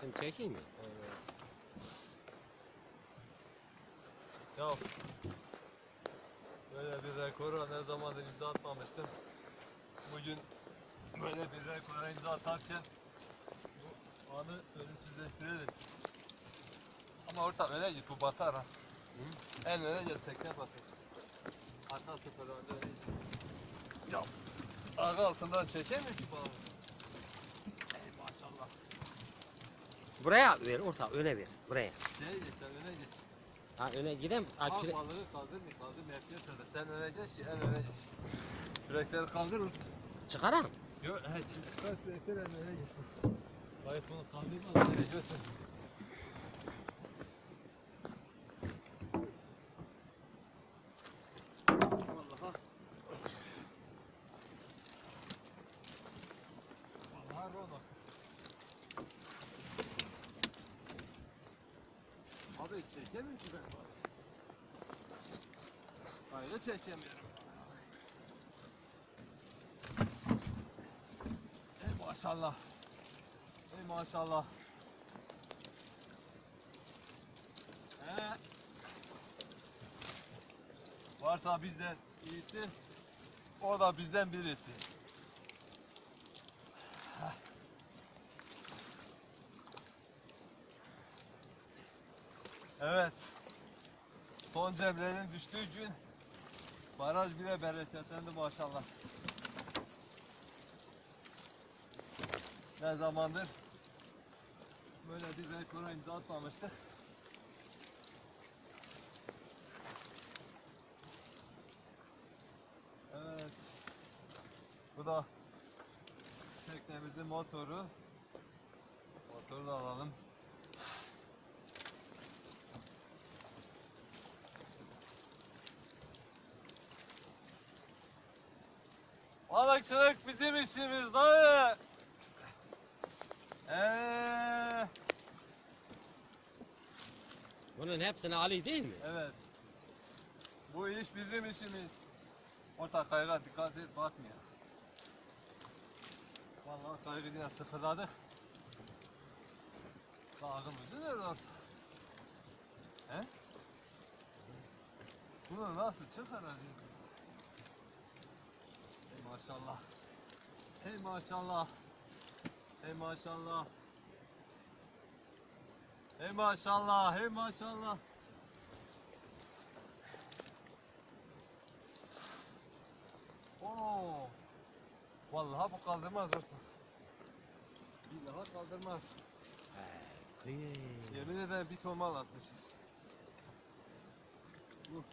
Şimdi çekeyim mi? Ya böyle bir rekora ne zamandır imza atmamıştım. Bugün böyle bir rekora imza atarken bu anı ölümsüzleştirelim. Ama orta öne git bu batar ha. En öne git tekne batır. Arka sıfır önde git. Ya arka altından çekemiyor ki balığı. Ey maşallah. Buraya ver orta öne ver. Buraya. Şey geç sen öne geç. Ha öne gidem. Ha, Al küre- balığı kaldır mı kaldır mı yapıyor tabii. Sen öne geç ki en öne geç. Kürekleri kaldır. Çıkaram. Yok he şimdi çıkar kürekleri en öne geç. Hayır bunu kaldırma öne götür. Vallahi. Vallahi Rono. Abi çekemiyorum ki ben. Hayır çekemiyorum. Ey maşallah. Ey maşallah. He. Varsa bizden iyisi, o da bizden birisi. Evet. Son cemrenin düştüğü gün baraj bile bereketlendi maşallah. Ne zamandır böyle bir rekora imza atmamıştık. Evet. Bu da teknemizin motoru. Motoru da alalım. Balıkçılık bizim işimiz dayı. Eee, Bunun hepsini Ali değil mi? evet. Bu iş bizim işimiz. Orta kayga dikkat et batmıyor. Vallahi kaygı yine sıfırladık. Dağımızı nerede orta? He? Bunu nasıl çıkaracağız? Maşallah. Hey maşallah. Hey maşallah. Hey maşallah, hey maşallah. Oo. Vallahi bu kaldırmaz ortak. Billahi kaldırmaz. Yemin ederim bir ton mal atmışız.